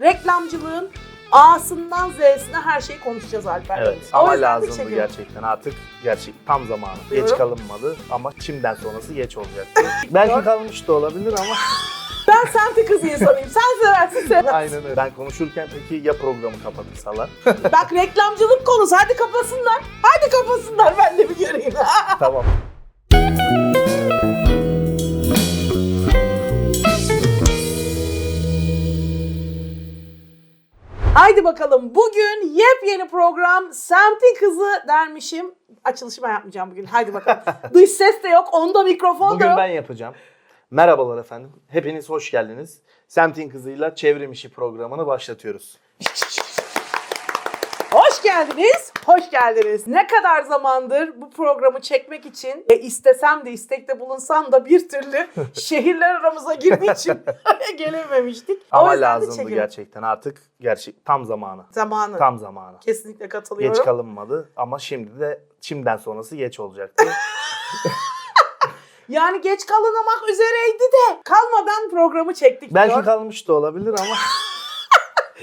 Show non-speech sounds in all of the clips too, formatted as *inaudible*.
Reklamcılığın A'sından Z'sine her şeyi konuşacağız Alper. Evet O ama lazımdı gerçekten artık gerçek tam zamanı. Geç kalınmadı ama şimdiden sonrası geç olacaktı. *laughs* Belki kalmış da olabilir ama *laughs* Ben semti kızı insanıyım. Sen seversin sevmezsin. aynen öyle. Ben konuşurken peki ya programı kapatırsalar? Bak reklamcılık konusu. Hadi kapasınlar. Hadi kapasınlar. Ben de bir göreyim. tamam. *laughs* Haydi bakalım. Bugün yepyeni program Semtin Kızı dermişim. Açılışı ben yapmayacağım bugün. Haydi bakalım. *laughs* Dış ses de yok. Onda mikrofon da Bugün yok. ben yapacağım. Merhabalar efendim. Hepiniz hoş geldiniz. Semtin Kızı'yla Çevrim İşi programını başlatıyoruz. *laughs* Hoş geldiniz. Hoş geldiniz. Ne kadar zamandır bu programı çekmek için e, istesem de istekte bulunsam da bir türlü *laughs* şehirler aramıza girdiği için *laughs* gelememiştik. O Ama yüzden de lazımdı çekelim. gerçekten artık gerçek tam zamanı. Zamanı. Tam zamanı. Kesinlikle katılıyorum. Geç kalınmadı ama şimdi de şimdiden sonrası geç olacaktı. *laughs* Yani geç kalınmak üzereydi de kalmadan programı çektik. Belki diyor. kalmış da olabilir ama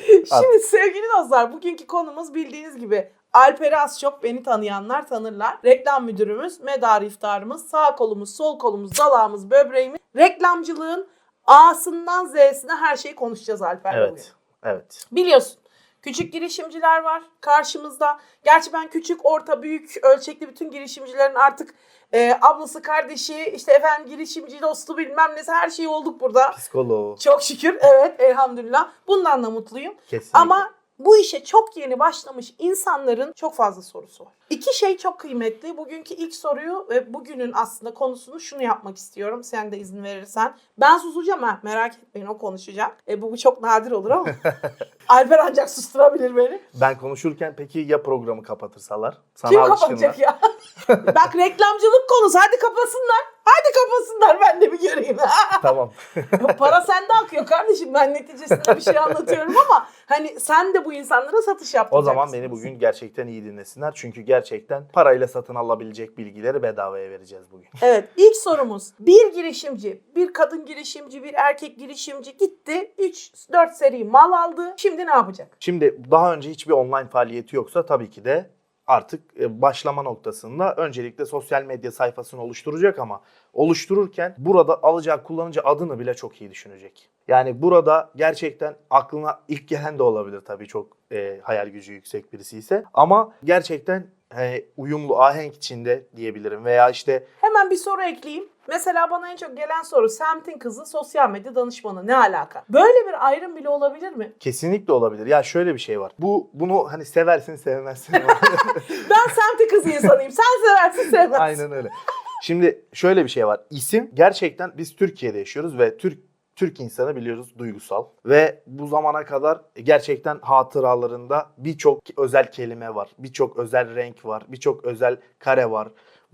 *laughs* Şimdi sevgili dostlar bugünkü konumuz bildiğiniz gibi Alper'i az çok beni tanıyanlar tanırlar. Reklam müdürümüz, medar iftarımız, sağ kolumuz, sol kolumuz, dalağımız, böbreğimiz. Reklamcılığın A'sından Z'sine her şeyi konuşacağız Alper'le bugün. evet. Evet. Biliyorsun küçük girişimciler var karşımızda. Gerçi ben küçük, orta, büyük ölçekli bütün girişimcilerin artık e, ablası, kardeşi, işte efendim girişimci dostu bilmem nesi her şey olduk burada. Psikoloğu Çok şükür evet elhamdülillah. Bundan da mutluyum. kesinlikle. Ama bu işe çok yeni başlamış insanların çok fazla sorusu var. İki şey çok kıymetli. Bugünkü ilk soruyu ve bugünün aslında konusunu şunu yapmak istiyorum. Sen de izin verirsen. Ben susacağım ha merak etmeyin o konuşacak. E, bu, bu çok nadir olur ama. *laughs* Alper ancak susturabilir beni. ben konuşurken peki ya programı kapatırsalar? Sana Kim alışkınlar. kapatacak ya? *laughs* Bak reklamcılık konusu hadi kapasınlar. Hadi kapasınlar ben de bir göreyim. *laughs* tamam. Para sende akıyor kardeşim. Ben neticesinde bir şey anlatıyorum ama hani sen de bu insanlara satış O yaptıracaksın. zaman beni bugün gerçekten iyi dinlesinler. Çünkü gerçekten parayla satın alabilecek bilgileri bedavaya vereceğiz bugün. *laughs* Evet ilk sorumuz. Bir girişimci, bir kadın girişimci, bir erkek girişimci gitti. 3-4 seri mal aldı. Şimdi ne yapacak? Şimdi daha önce hiçbir online faaliyeti yoksa tabii ki de artık e, başlama noktasında öncelikle sosyal medya sayfasını oluşturacak ama oluştururken burada alacağı kullanıcı adını bile çok iyi düşünecek. Yani burada gerçekten aklına ilk gelen de olabilir tabii çok e, hayal gücü yüksek birisi ise ama gerçekten e, uyumlu ahenk içinde diyebilirim veya işte Hemen bir soru ekleyeyim. Mesela bana en çok gelen soru semtin kızı sosyal medya danışmanı ne alaka? Böyle bir ayrım bile olabilir mi? kesinlikle olabilir. Ya şöyle bir şey var. Bu bunu hani seversin sevmezsin. *laughs* *laughs* Ben semtin kızı insanıyım. Sen seversin sevmezsin. Aynen öyle. Şimdi şöyle bir şey var. İsim gerçekten biz Türkiye'de yaşıyoruz ve Türk Türk insanı biliyoruz duygusal ve bu zamana kadar gerçekten hatıralarında birçok özel kelime var, birçok özel renk var, birçok özel kare var.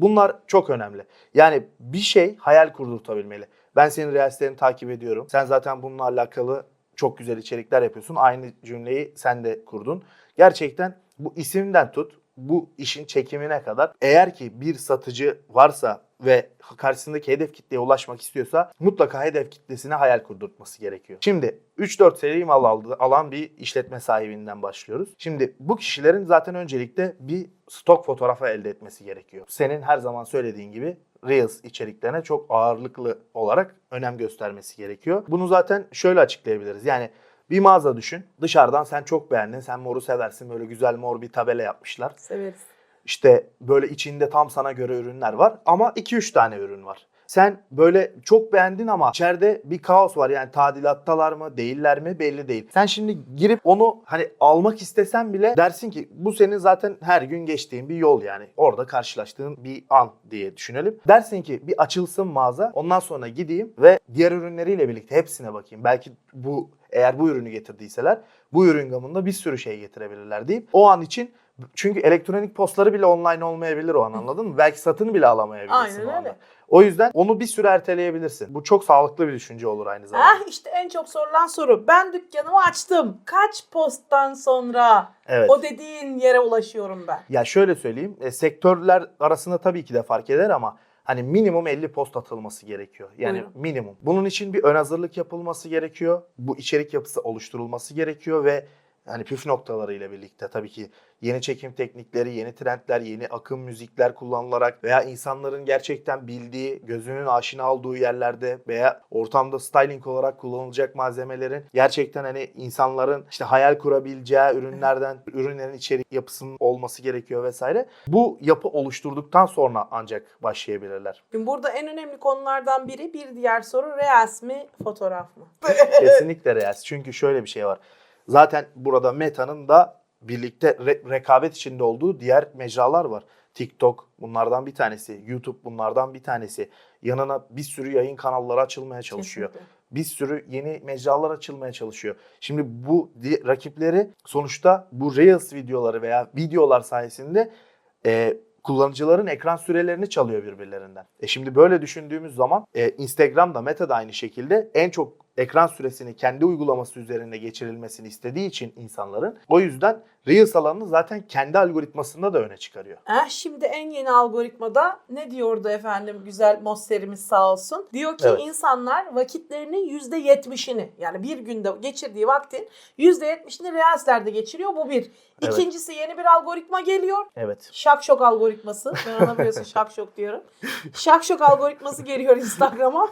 Bunlar çok önemli. Yani bir şey hayal kurdurtabilmeli. Ben senin reelslerini takip ediyorum. Sen zaten bununla alakalı çok güzel içerikler yapıyorsun. Aynı cümleyi sen de kurdun. Gerçekten bu isimden tut, bu işin çekimine kadar eğer ki bir satıcı varsa ve karşısındaki hedef kitleye ulaşmak istiyorsa mutlaka hedef kitlesine hayal kurdurtması gerekiyor. Şimdi 3-4 seri mal aldı, alan bir işletme sahibinden başlıyoruz. Şimdi bu kişilerin zaten öncelikle bir stok fotoğrafı elde etmesi gerekiyor. Senin her zaman söylediğin gibi Reels içeriklerine çok ağırlıklı olarak önem göstermesi gerekiyor. Bunu zaten şöyle açıklayabiliriz. Yani bir mağaza düşün. Dışarıdan sen çok beğendin. Sen moru seversin. Böyle güzel mor bir tabela yapmışlar. Severiz. İşte böyle içinde tam sana göre ürünler var ama 2-3 tane ürün var. Sen böyle çok beğendin ama içeride bir kaos var yani tadilattalar mı değiller mi belli değil. Sen şimdi girip onu hani almak istesen bile dersin ki bu senin zaten her gün geçtiğin bir yol yani. Orada karşılaştığın bir an diye düşünelim. Dersin ki bir açılsın mağaza ondan sonra gideyim ve diğer ürünleriyle birlikte hepsine bakayım. Belki bu eğer bu ürünü getirdiyseler bu ürün gamında bir sürü şey getirebilirler deyip o an için çünkü elektronik postları bile online olmayabilir o an anladın mı? Belki satın bile alamayabilirsin Aynen o anda. öyle. O yüzden onu bir süre erteleyebilirsin. Bu çok sağlıklı bir düşünce olur aynı zamanda. Ah işte en çok sorulan soru. Ben dükkanımı açtım. Kaç posttan sonra Evet. o dediğin yere ulaşıyorum ben? Ya şöyle söyleyeyim. e, sektörler arasında tabii ki de fark eder ama Hani minimum 50 post atılması gerekiyor. Yani Buyurun. minimum. Bunun için bir ön hazırlık yapılması gerekiyor. Bu içerik yapısı oluşturulması gerekiyor ve yani püf noktalarıyla birlikte tabii ki yeni çekim teknikleri, yeni trendler, yeni akım müzikler kullanılarak veya insanların gerçekten bildiği, gözünün aşina olduğu yerlerde veya ortamda styling olarak kullanılacak malzemelerin gerçekten hani insanların işte hayal kurabileceği ürünlerden ürünlerin içerik yapısının olması gerekiyor vesaire. Bu yapı oluşturduktan sonra ancak başlayabilirler. Şimdi burada en önemli konulardan biri bir diğer soru Reels mi fotoğraf mı? Kesinlikle Reels. Çünkü şöyle bir şey var. Zaten burada Meta'nın da birlikte re- rekabet içinde olduğu diğer mecralar var. TikTok bunlardan bir tanesi, YouTube bunlardan bir tanesi. Yanına bir sürü yayın kanalları açılmaya çalışıyor. Kesinlikle. Bir sürü yeni mecralar açılmaya çalışıyor. Şimdi bu rakipleri sonuçta bu Reels videoları veya videolar sayesinde e, kullanıcıların ekran sürelerini çalıyor birbirlerinden. E şimdi böyle düşündüğümüz zaman e, Instagram da Meta da aynı şekilde en çok ekran süresini kendi uygulaması üzerinde geçirilmesini istediği için insanların o yüzden Reels alanını zaten kendi algoritmasında da öne çıkarıyor. Eh, şimdi en yeni algoritmada ne diyordu efendim güzel Mosser'imiz sağ olsun. Diyor ki Evet. insanlar vakitlerinin %70'ini yani bir günde geçirdiği vaktin %70'ini Reels'lerde geçiriyor. Bu bir. Evet. İkincisi yeni bir algoritma geliyor. Evet. Şakşok algoritması. Ben ona biliyorsun şakşok diyorum. Şakşok algoritması geliyor Instagram'a.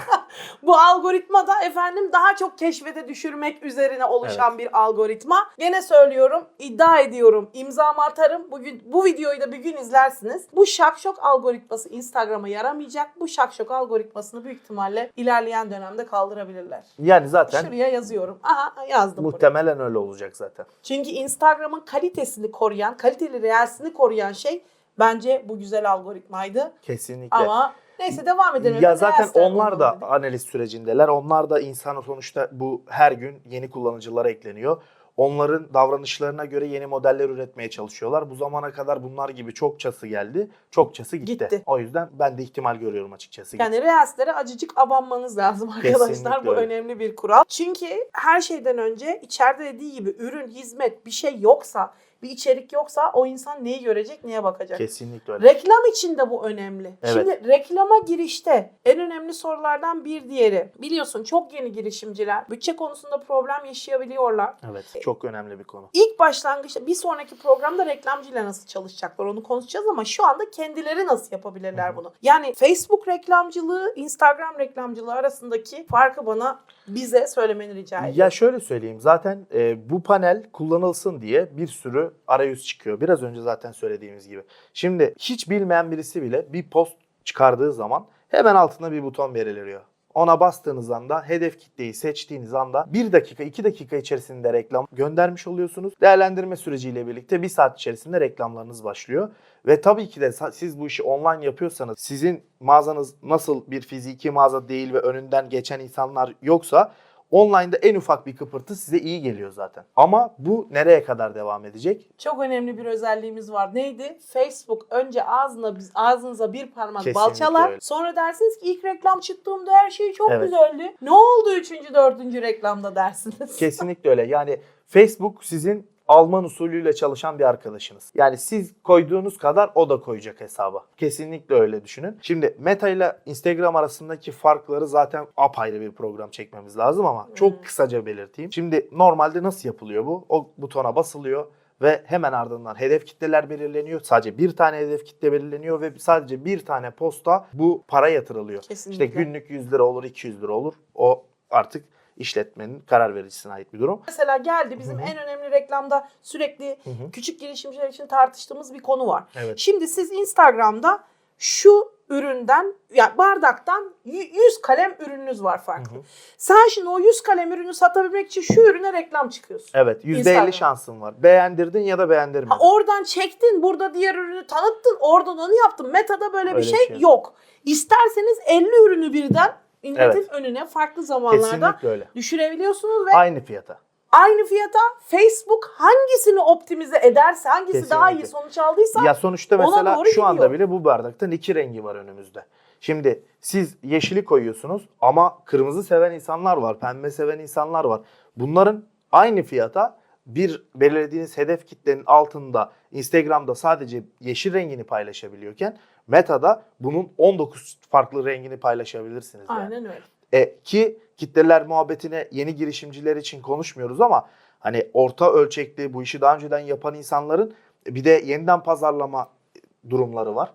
*laughs* Bu algoritma da efendim daha çok keşfete düşürmek üzerine oluşan bir algoritma. Gene söylüyorum, iddia ediyorum, imzamı atarım. Bugün bu videoyu da bir gün izlersiniz. Bu şakşok algoritması Instagram'a yaramayacak. Bu şakşok algoritmasını büyük ihtimalle ilerleyen dönemde kaldırabilirler. Yani zaten Şuraya yazıyorum. Aha yazdım. buraya. muhtemelen öyle olacak zaten. Çünkü Instagram'ın kalitesini koruyan, kaliteli reelsini koruyan şey bence bu güzel algoritmaydı. Kesinlikle. Ama neyse devam edelim. Ya zaten Reels'ten onlar da dedik. analiz sürecindeler. Onlar da insanın sonuçta bu her gün yeni kullanıcılar ekleniyor. Onların davranışlarına göre yeni modeller üretmeye çalışıyorlar. Bu zamana kadar bunlar gibi çokçası geldi. Çokçası gitti. Gitti. O yüzden ben de ihtimal görüyorum açıkçası. Yani Reels'lere acıcık abanmanız lazım arkadaşlar. Kesinlikle Bu öyle. önemli bir kural. Çünkü her şeyden önce içeride dediği gibi ürün, hizmet bir şey yoksa, bir içerik yoksa o insan neyi görecek, neye bakacak? Kesinlikle öyle. Reklam için de bu önemli. Evet. Şimdi reklama girişte en önemli sorulardan bir diğeri. Biliyorsun çok yeni girişimciler bütçe konusunda problem yaşayabiliyorlar. Evet. Çok önemli bir konu. İlk başlangıçta bir sonraki programda reklamcıyla nasıl çalışacaklar onu konuşacağız ama şu anda kendileri nasıl yapabilirler Hı hı. bunu? Yani Facebook reklamcılığı, Instagram reklamcılığı arasındaki farkı bana bize söylemeni rica ediyorum. Ya şöyle söyleyeyim. Zaten e, bu panel kullanılsın diye bir sürü arayüz çıkıyor. Biraz önce zaten söylediğimiz gibi. Şimdi hiç bilmeyen birisi bile bir post çıkardığı zaman hemen altına bir buton belirliyor. Ona bastığınız anda hedef kitleyi seçtiğiniz anda 1 dakika 2 dakika içerisinde reklam göndermiş oluyorsunuz. Değerlendirme süreciyle birlikte 1 saat içerisinde reklamlarınız başlıyor. Ve tabii ki de siz bu işi online yapıyorsanız sizin mağazanız nasıl bir fiziki mağaza değil ve önünden geçen insanlar yoksa online'da en ufak bir kıpırtı size iyi geliyor zaten. Ama bu nereye kadar devam edecek? Çok önemli bir özelliğimiz var. Neydi? Facebook önce ağzına ağzınıza bir parmak Kesinlikle balçalar. öyle. Sonra dersiniz ki ilk reklam çıktığımda her şey çok Evet. güzeldi. Ne oldu üçüncü, dördüncü reklamda dersiniz. *laughs* Kesinlikle öyle. Yani Facebook sizin Alman usulüyle çalışan bir arkadaşınız. Yani siz koyduğunuz kadar o da koyacak hesaba. Kesinlikle öyle düşünün. Şimdi Meta ile Instagram arasındaki farkları zaten apayrı bir program çekmemiz lazım ama çok kısaca belirteyim. Şimdi normalde nasıl yapılıyor bu? O butona basılıyor ve hemen ardından hedef kitleler belirleniyor. Sadece bir tane hedef kitle belirleniyor ve sadece bir tane posta bu para yatırılıyor. Kesinlikle. İşte günlük 100 lira olur, 200 lira olur. O artık işletmenin karar vericisine ait bir durum. Mesela geldi bizim en önemli reklamda sürekli Hı hı. küçük girişimciler için tartıştığımız bir konu var. Evet. Şimdi siz Instagram'da şu üründen yani bardaktan y- 100 kalem ürününüz var farklı. Hı hı. Sen şimdi o 100 kalem ürünü satabilmek için şu ürüne reklam çıkıyorsun. Evet %50 Instagram. şansın var. Beğendirdin ya da beğendirmedin. Ha, oradan çektin, burada diğer ürünü tanıttın, oradan onu yaptın. Meta'da böyle bir Öyle bir şey şey. yok. İsterseniz 50 ürünü birden milletin önüne farklı zamanlarda Kesinlikle düşürebiliyorsunuz ve Aynı fiyata. aynı fiyata Facebook hangisini optimize ederse, hangisi daha iyi Kesinlikle. sonuç aldıysa Ya sonuçta mesela şu anda gidiyor. bile bu bardaktan iki rengi var önümüzde. Şimdi siz yeşili koyuyorsunuz ama kırmızı seven insanlar var, pembe seven insanlar var. Bunların aynı fiyata bir belirlediğiniz hedef kitlenin altında Instagram'da sadece yeşil rengini paylaşabiliyorken Meta'da bunun 19 farklı rengini paylaşabilirsiniz. Yani. Aynen öyle. E, ki kitleler muhabbetine yeni girişimciler için konuşmuyoruz ama hani orta ölçekli bu işi daha önceden yapan insanların bir de yeniden pazarlama durumları var.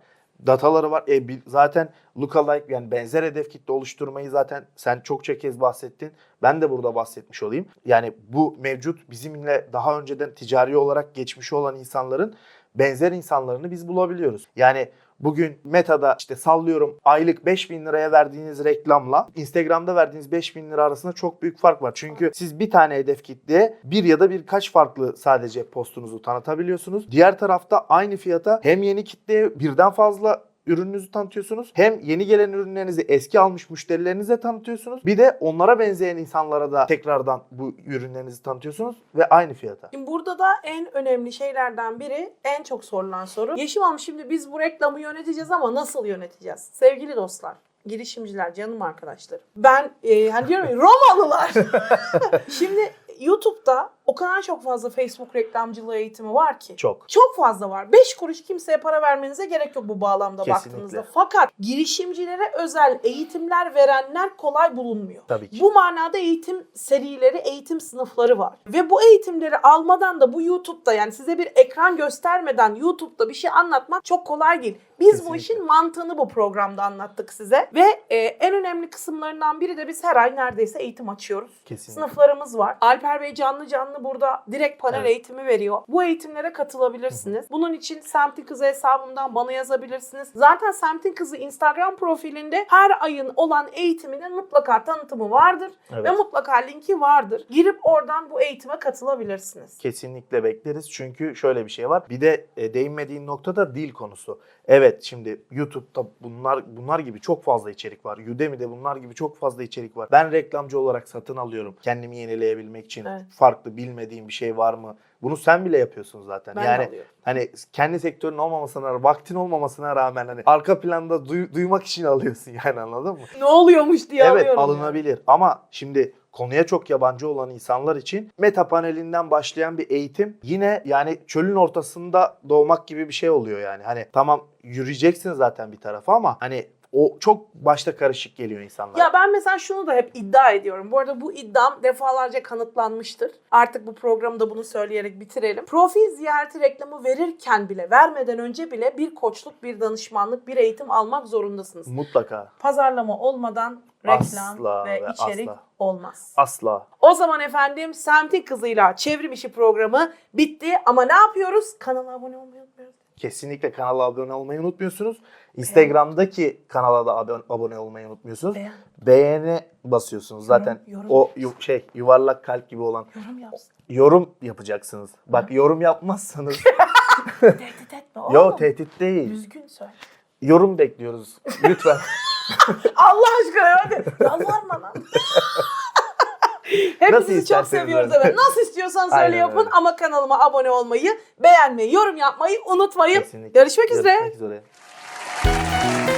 Dataları var. E, zaten lookalike yani benzer hedef kitle oluşturmayı zaten sen çokça kez bahsettin. Ben de burada bahsetmiş olayım. Yani bu mevcut bizimle daha önceden ticari olarak geçmiş olan insanların benzer insanlarını biz bulabiliyoruz. Yani Bugün Meta'da işte sallıyorum aylık 5000 liraya verdiğiniz reklamla Instagram'da verdiğiniz 5000 lira arasında çok büyük fark var. Çünkü siz bir tane hedef kitleye bir ya da birkaç farklı sadece postunuzu tanıtabiliyorsunuz. Diğer tarafta aynı fiyata hem yeni kitleye birden fazla ürününüzü tanıtıyorsunuz. Hem yeni gelen ürünlerinizi eski almış müşterilerinize tanıtıyorsunuz. Bir de onlara benzeyen insanlara da tekrardan bu ürünlerinizi tanıtıyorsunuz ve aynı fiyata. Şimdi burada da en önemli şeylerden biri en çok sorulan soru. Yeşim Hanım şimdi biz bu reklamı yöneteceğiz ama nasıl yöneteceğiz? Sevgili dostlar, girişimciler, canım arkadaşlarım. Ben e, hani diyorum ya Romalılar. *laughs* şimdi YouTube'da kadar çok fazla Facebook reklamcılığı eğitimi var ki. Çok. Çok fazla var. 5 kuruş kimseye para vermenize gerek yok bu bağlamda Kesinlikle. baktığınızda. Fakat girişimcilere özel eğitimler verenler kolay bulunmuyor. Tabii ki. Bu manada eğitim serileri, eğitim sınıfları var. Ve bu eğitimleri almadan da bu YouTube'da yani size bir ekran göstermeden YouTube'da bir şey anlatmak çok kolay değil. Biz bu Kesinlikle. işin mantığını bu programda anlattık size. Ve e, en önemli kısımlarından biri de biz her ay neredeyse eğitim açıyoruz. Kesinlikle. Sınıflarımız var. Alper Bey canlı canlı burada direkt panel Evet. eğitimi veriyor. Bu eğitimlere katılabilirsiniz. Bunun için Semtin Kızı hesabımdan bana yazabilirsiniz. Zaten Semtin Kızı Instagram profilinde her ayın olan eğitiminin mutlaka tanıtımı vardır. Evet. Ve mutlaka linki vardır. Girip oradan bu eğitime katılabilirsiniz. Kesinlikle bekleriz. Çünkü şöyle bir şey var. Bir de e, değinmediğin nokta da dil konusu. Evet şimdi YouTube'da bunlar bunlar gibi çok fazla içerik var. Udemy'de bunlar gibi çok fazla içerik var. Ben reklamcı olarak satın alıyorum. Kendimi yenileyebilmek için Evet. farklı bilmediğim bir şey var mı? Bunu sen bile yapıyorsun zaten. Ben de yani alıyorum. hani kendi sektörün olmamasına, vaktin olmamasına rağmen hani arka planda duy- duymak için alıyorsun *laughs* yani anladın mı? Ne oluyormuş diye Evet alıyorum. alınabilir ama şimdi konuya çok yabancı olan insanlar için meta panelinden başlayan bir eğitim yine yani çölün ortasında doğmak gibi bir şey oluyor yani. Hani tamam yürüyeceksin zaten bir tarafa ama hani o çok başta karışık geliyor insanlara. Ya ben mesela şunu da hep iddia ediyorum. Bu arada bu iddiam defalarca kanıtlanmıştır. Artık bu programda bunu söyleyerek bitirelim. Profil ziyareti reklamı verirken bile, vermeden önce bile bir koçluk, bir danışmanlık, bir eğitim almak zorundasınız. Mutlaka. Pazarlama olmadan reklam Asla ve ve içerik asla. olmaz. Asla. O zaman efendim Semtin Kızıyla Çevrim İşi programı bitti ama ne yapıyoruz? Kanala abone olmayı unutmuyoruz. Kesinlikle kanala abone olmayı unutmuyorsunuz. Instagram'daki kanala da abone, abone olmayı unutmuyorsunuz. Beğen, Beğeni basıyorsunuz. Zaten yorum o yu- şey yuvarlak kalp gibi olan yorum yapsın. yorum yapacaksınız. Bak yorum yapmazsanız *laughs* Tehdit etme oğlum. yo tehdit değil. Düzgün söyle. Yorum bekliyoruz. Lütfen. *laughs* Allah aşkına hadi. Yalvarma lan. *laughs* *laughs* Hepinizi çok seviyoruz öyle. efendim. Nasıl istiyorsan söyle Aynen yapın öyle. ama kanalıma abone olmayı, beğenmeyi, yorum yapmayı unutmayın. Kesinlikle. Görüşmek üzere. Görüşmek üzere.